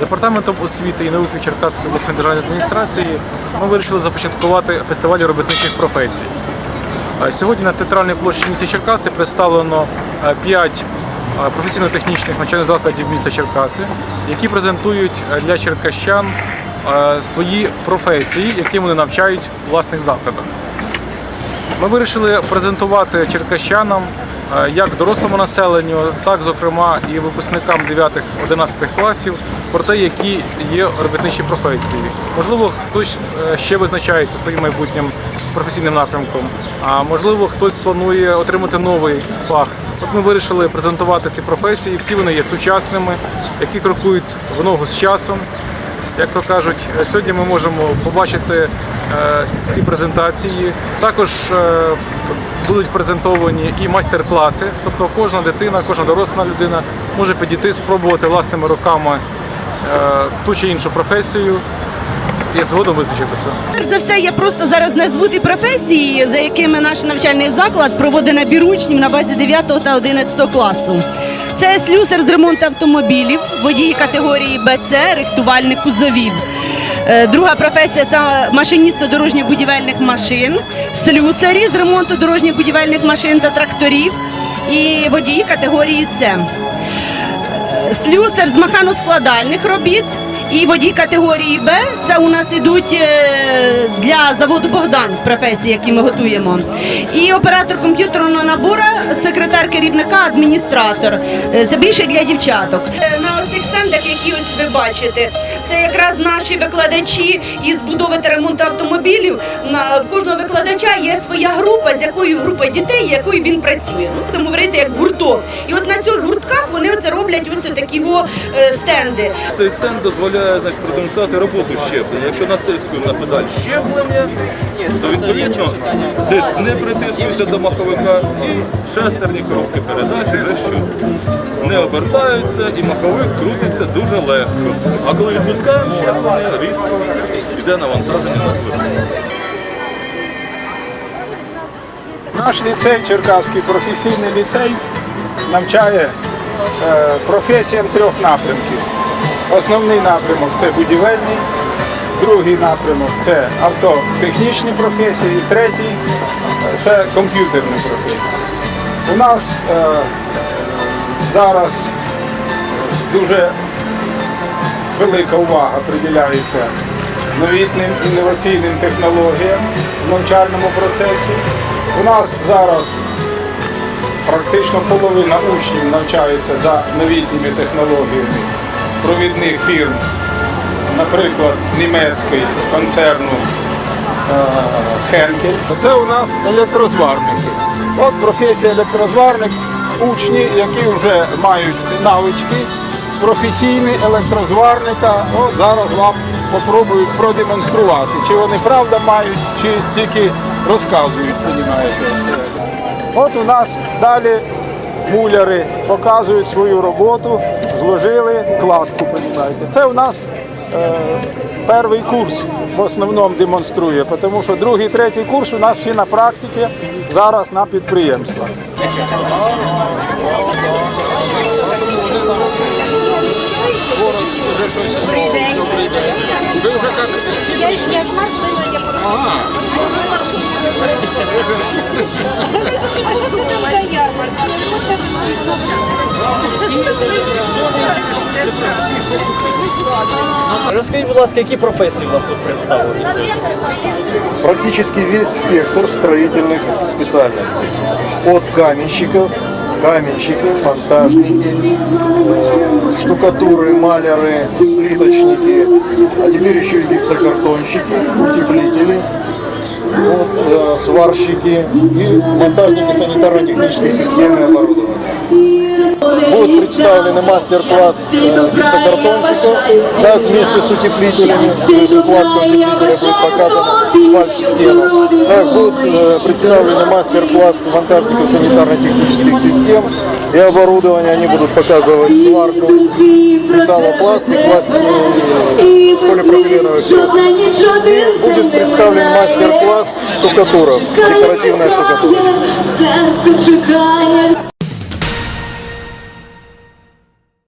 Департаментом освіти і науки Черкаської обласної державної адміністрації ми вирішили започаткувати фестиваль робітничих професій. Е, Сьогодні на театральній площі міста Черкаси представлено 5 професійно-технічних навчальних закладів міста Черкаси, які презентують е, для черкащан е, свої професії, які вони навчають у власних закладах. Ми вирішили презентувати черкащанам е, як дорослому населенню, так зокрема і випускникам 9-11 класів про те, які є робітничі професії. Можливо, хтось е, ще визначається своїм майбутнім професійним напрямком, а можливо, хтось планує отримати новий фах. От ми вирішили презентувати ці професії. Всі вони є сучасними, які крокують в ногу з часом. Як то кажуть, сьогодні ми можемо побачити е, ці презентації. Також е, будуть презентовані і майстер-класи. Тобто кожна дитина, кожна доросла людина може підійти, спробувати власними руками е, ту чи іншу професію і згодом визначитися. Перш за все, я просто зараз назву ті професії, за якими наш навчальний заклад проводить набір учнів на базі 9 та 11 класу. Це слюсар з ремонту автомобілів, водії категорії БЦ, рихтувальник кузовів. Е, Друга професія це машиністи дорожньо-будівельних машин, слюсарі з ремонту дорожньо-будівельних машин та тракторів і водії категорії С. Слюсар з механоскладальних робіт і водій категорії Б. Це у нас ідуть е, для заводу Богдан професії, які ми готуємо. І оператор комп'ютерного набору, керівника, адміністратор. Е, Це більше для дівчаток. Е, На ось цих стендах, які ось ви бачите, це якраз наші викладачі із будови та ремонту автомобілів. На кожного викладача є своя група, з якою група дітей, якою він працює. Ну будемо говорити як гурток. І ось на цих гуртках вони оце роблять ось такі во е, стенди. Цей стенд дозволяє значить, продемонструвати роботу щеплення. Якщо натискуємо на педаль щеплення, то відповідно диск не притискується до маховика і шестерні коробки передач вже що не обертаються і маховик крутиться дуже легко. А коли відпускаємо різко йде навантаження на двигун. Наш ліцей, Черкаський професійний ліцей, навчає е, професіям трьох напрямків. Основний напрямок це будівельний, другий напрямок це автотехнічні професії, і третій це комп'ютерні професії. У нас е, зараз дуже велика увага приділяється новітним інноваційним технологіям в навчальному процесі. У нас зараз практично половина учнів навчається за новітніми технологіями провідних фірм, наприклад, німецької концерну Хенкель. Це у нас електрозварники. От професія електрозварник, учні, які вже мають навички професійні електрозварника. От зараз вам попробують продемонструвати, чи вони правда мають, чи тільки розказують, розумієте. От у нас далі муляри показують свою роботу, зложили кладку, розумієте. Це у нас е, перший курс в основному демонструє, тому що другий, третій курс у нас всі на практиці, зараз на підприємствах. Розкажіть, будь ласка, які професії у вас тут представлені сьогодні? практически весь спектр строительных специальностей. От каменщиков, каменщиков, монтажники, э, штукатуры, маляры, плиточники, а теперь еще и гипсокартонщики, утеплители, вот, э, сварщики и монтажники санитарно-технической системы и оборудования. Будет представлены мастер-класс э, гипсокартонщиков, как вместе с утеплителями, то есть укладка утеплителя будет показана фальш-стену. Так будет э, представлены мастер-класс монтажников санитарно-технических систем и оборудования. Они будут показывать сварку, металлопластик, пластик, э, полипропиленовый представлен мастер-класс штукатура, декоративная штукатура.